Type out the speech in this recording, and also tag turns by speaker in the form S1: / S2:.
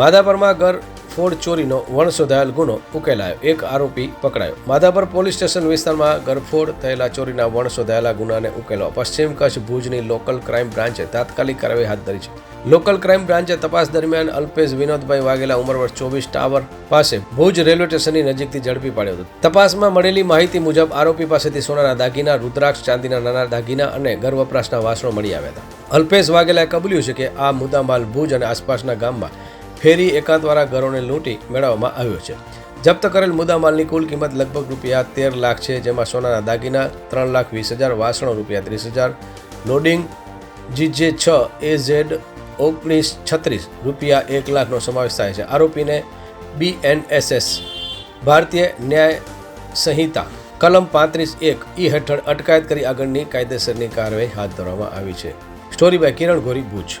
S1: માધાપરમાં ઘર ફોડ ચોરીનો વણશોધાયેલ ગુનો ઉકેલાયો. એક આરોપી પકડાયો. માધાપર પોલીસ સ્ટેશન વિસ્તારમાં ગરફોડ થયેલા ચોરીના વણશોધાયેલા ગુનાને ઉકેલવા પશ્ચિમ કચ્છ ભુજની લોકલ ક્રાઇમ બ્રાન્ચે તાત્કાલિક કાર્યવાહી હાથ ધરી છે. લોકલ ક્રાઇમ બ્રાન્ચે તપાસ દરમિયાન અલ્પેશ વિનોદભાઈ વાઘેલા ઉંમર વર્ષ ચોવીસ ટાવર પાસે ભુજ રેલવે સ્ટેશનની નજીકથી ઝડપી પાડ્યો હતો. તપાસમાં મળેલી માહિતી મુજબ આરોપી પાસેથી સોનાના દાગીના, રુદ્રાક્ષ ચાંદીના નાના દાગીના અને ઘર વપરાશના વાસણો મળી આવ્યા હતા. અલ્પેશ વાઘેલાએ કબૂલ્યું છે કે આ મુદ્દામાલ ભુજ અને આસપાસના ગામમાં ફેરી એકાંતવાળા ઘરોને લૂંટી મેળવવામાં આવ્યો છે. જપ્ત કરેલ મુદ્દામાલની કુલ કિંમત લગભગ રૂપિયા તેર લાખ છે, જેમાં સોનાના દાગીના ત્રણ લાખ વીસ હજાર, વાસણો રૂપિયા ત્રીસ હજાર, લોડિંગ જીજે છ એ ઝેડ ઓગણીસ છત્રીસ રૂપિયા એક લાખનો સમાવેશ થાય છે. આરોપીને બીએનએસએસ ભારતીય ન્યાય સંહિતા, કલમ પાંત્રીસ એક ઈ હેઠળ અટકાયત કરી આગળની કાયદેસરની કાર્યવાહી હાથ ધરવામાં આવી છે. Story by Kiran Gori Bhuj.